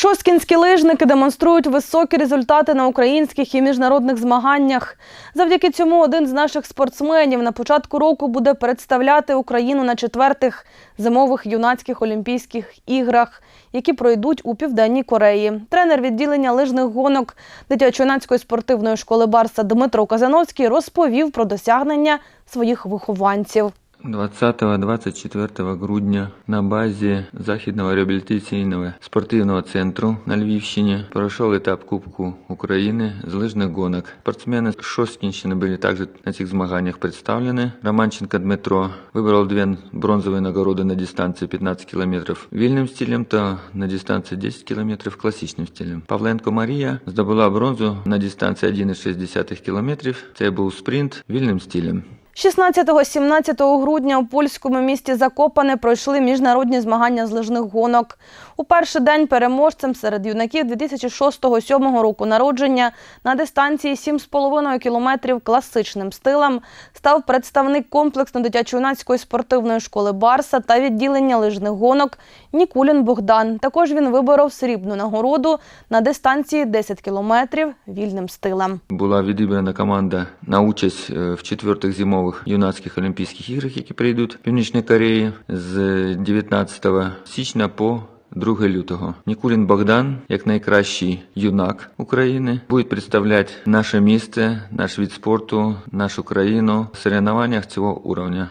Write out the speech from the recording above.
Шосткінські лижники демонструють високі результати на українських і міжнародних змаганнях. Завдяки цьому один з наших спортсменів на початку року буде представляти Україну на четвертих зимових юнацьких олімпійських іграх, які пройдуть у південній Кореї. Тренер відділення лижних гонок дитячо-юнацької спортивної школи Барса Дмитро Казановський розповів про досягнення своїх вихованців. 20-24 грудня на базі Західного реабілітаційного спортивного центру на Львівщині пройшов етап Кубку України з лижних гонок. Спортсмени Шосткінщини були також на цих змаганнях представлені. Романченко Дмитро вибрав дві бронзові нагороди на дистанції 15 км вільним стилем та на дистанції 10 км класичним стилем. Павленко Марія здобула бронзу на дистанції 1,6 км. Це був спринт вільним стилем. 16-17 грудня у польському місті Закопане пройшли міжнародні змагання з лижних гонок. У перший день переможцем серед юнаків 2006-2007 року народження на дистанції 7,5 кілометрів класичним стилем став представник комплексно-дитячо-юнацької спортивної школи Барса та відділення лижних гонок Нікулін Богдан. Також він виборов срібну нагороду на дистанції 10 кілометрів вільним стилем. Була відібрана команда на участь е, в четвертих зимових юнацьких олімпійських іграх, які прийдуть в Північній Кореї з 19 січня по 2 лютого. Нікулін Богдан, як найкращий юнак України, буде представляти наше місце, наш від спорту, нашу країну в соревнованнях цього уровня.